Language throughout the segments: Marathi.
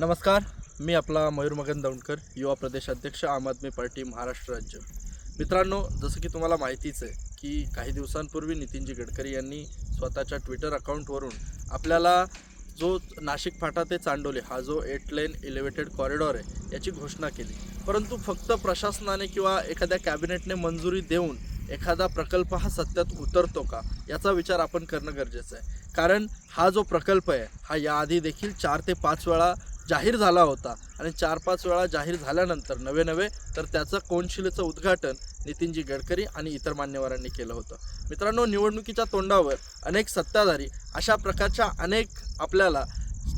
नमस्कार मी आपला मयूर मगन दौंडकर युवा प्रदेश अध्यक्ष आम आदमी पार्टी महाराष्ट्र राज्य. मित्रांनो जसं की तुम्हाला माहितीच आहे की काही दिवसांपूर्वी नितीनजी गडकरी यांनी स्वतःच्या ट्विटर अकाउंटवरून आपल्याला जो नाशिक फाटा ते चांडोली हा जो एट लेन इलेव्हेटेड कॉरिडॉर आहे याची घोषणा केली. परंतु फक्त प्रशासनाने किंवा एखाद्या कॅबिनेटने मंजुरी देऊन एखादा प्रकल्प हा सत्यात उतरतो का याचा विचार आपण करणं गरजेचं आहे. कारण हा जो प्रकल्प आहे हा याआधी देखील चार ते पाच वेळा जाहीर झाला होता. आणि चार पाच वेळा जाहीर झाल्यानंतर नवे नवे तर त्याचं कोनशिलेचं उद्घाटन नितीनजी गडकरी आणि इतर मान्यवरांनी केलं होतं. मित्रांनो निवडणुकीच्या तोंडावर अनेक सत्ताधारी अशा प्रकारच्या अनेक आपल्याला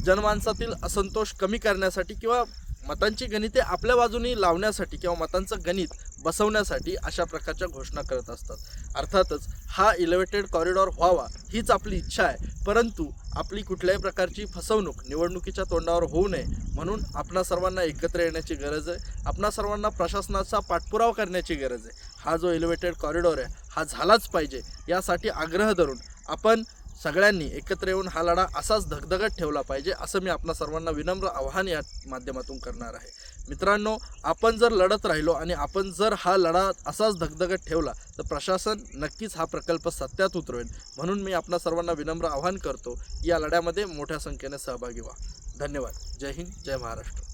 जनमानसातील असंतोष कमी करण्यासाठी किंवा मतांची गणिते आपल्या बाजूनी लावण्यासाठी किंवा मतांचं गणित बसवण्यासाठी अशा प्रकारच्या घोषणा करत असतात. अर्थातच हा इलेव्हेटेड कॉरिडॉर व्हावा हीच आपली इच्छा आहे. परंतु आपली कुठल्याही प्रकारची फसवणूक निवडणुकीच्या तोंडावर होऊ नये म्हणून आपणा सर्वांना एकत्र येण्याची गरज आहे. आपणा सर्वांना प्रशासनाचा पाठपुरावा करण्याची गरज आहे. हा जो इलेव्हेटेड कॉरिडॉर आहे हा झालाच पाहिजे. यासाठी आग्रह धरून आपण सगळ्यांनी एकत्र येऊन हा लढा असाच धगधगत ठेवला पाहिजे असं मी आपणा सर्वांना विनम्र आव्हान या माध्यमातून करणार आहे. मित्रांनो आपण जर लढत राहिलो आणि आपण जर हा लढा असाच धगधगत ठेवला तर प्रशासन नक्कीच हा प्रकल्प सत्यात उतरवेल. म्हणून मी आपणा सर्वांना विनम्र आवाहन करतो या लढ्यामध्ये मोठ्या संख्येने सहभागी व्हा. धन्यवाद. जय हिंद जय महाराष्ट्र.